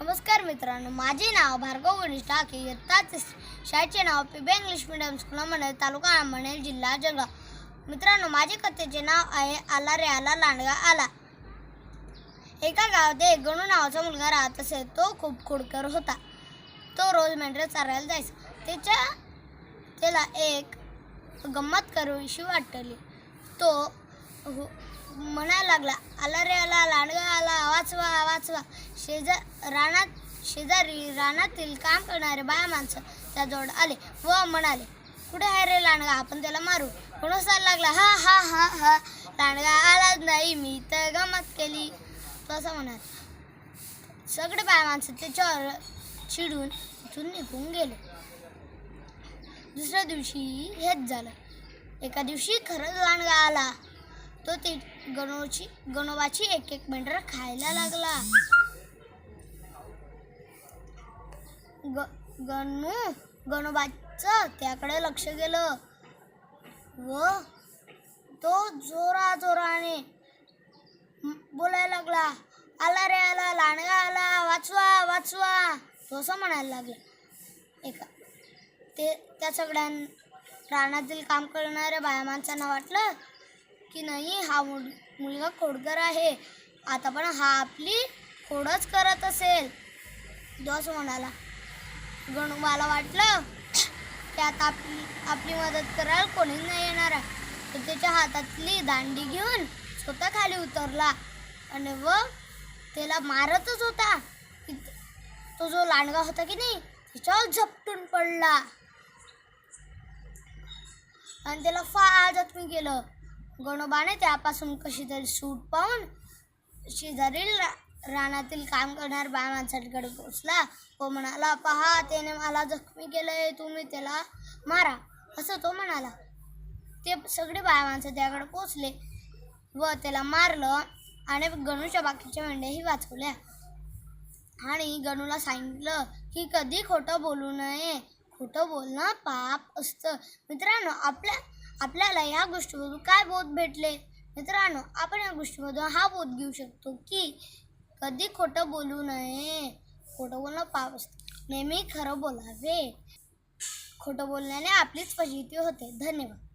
नमस्कार मित्रांनो माझे नाव भार्गव गणेश टाके इयत्ता शाळेचे नाव पिबे इंग्लिश मिडियम स्कूल म्हणेल तालुका आंबणेल जिल्हा जळगाव. मित्रांनो माझे कथेचे नाव आहे आला रे आला लांडगा आला. एका गावात एक गणू नावाचा मुलगा राहत असे तो खूप खोडकर होता. तो रोज मेंढरे चारायला जायचा. त्याच्या त्याला एक गंमत करूशी वाटली. तो हो- म्हणायला लागला. आला रे आला. लांडगा आला. वाचवा वाचवा शेजार रानात शेजारी रानातील काम करणारे बाया माणसं त्याजवळ आले व म्हणाले कुठे आहे रे लांडगा? आपण त्याला मारू. कोण लागला? हा हा हा हा. लांडगा आलाच नाही. मी तर गंमत केली. तो असं म्हणाला. सगळे बाया माणसं त्याच्यावर चिडून तिथून निघून गेले. दुसऱ्या दिवशी हेच झालं. एका दिवशी खरंच लांडगा आला. तो ती गणोची गणोबाची एक एक मेंढर खायला लागला. ग गणू गणोबाचं त्याकडे लक्ष गेलं. व तो जोरा जोराने बोलायला लागला आला रे आला लांडगा आला वाचवा वाचवा. तो असं म्हणायला लागला. एका ते त्या सगळ्यां रानातील काम करणाऱ्या बाया माणसांना वाटलं की नाही हा मुल मुलगा खोडकर आहे. आता पण हा आपली खोडच करत असेल. दोस म्हणाला. गणू मला वाटलं की आता आपली आपली मदत करायला कोणीच नाही येणार. आहे तर त्याच्या हातातली दांडी घेऊन स्वतः खाली उतरला. आणि व त्याला मारतच होता. तो जो लांडगा होता की नाही त्याच्यावर झपटून पडला. आणि त्याला फार जखमी केलं. गणोबाने त्यापासून कशी तरी सूट पाहून शेजारील रा- रानातील काम करणार बाया माणसाकडे पोचला. व म्हणाला पहा त्याने मला जखमी केलंय तुम्ही त्याला मारा. असं तो म्हणाला. ते सगळे बाया माणसं त्याकडे पोचले व त्याला मारलं आणि गणूच्या बाकीच्या मेंढ्याही वाचवल्या. आणि गणूला सांगितलं की कधी खोटं बोलू नये. खोटं बोलणं पाप असतं. मित्रांनो आपल्या आपल्याला या गोष्टीमधून काय बोध भेटले? मित्रांनो आपण या गोष्टीमधून हा बोध घेऊ शकतो की कधी खोटं बोलू नये. खोटं बोलणं पाप असतं. नेहमी खरं बोलावे. खोटं बोलण्याने आपलीच फजिती होते. धन्यवाद.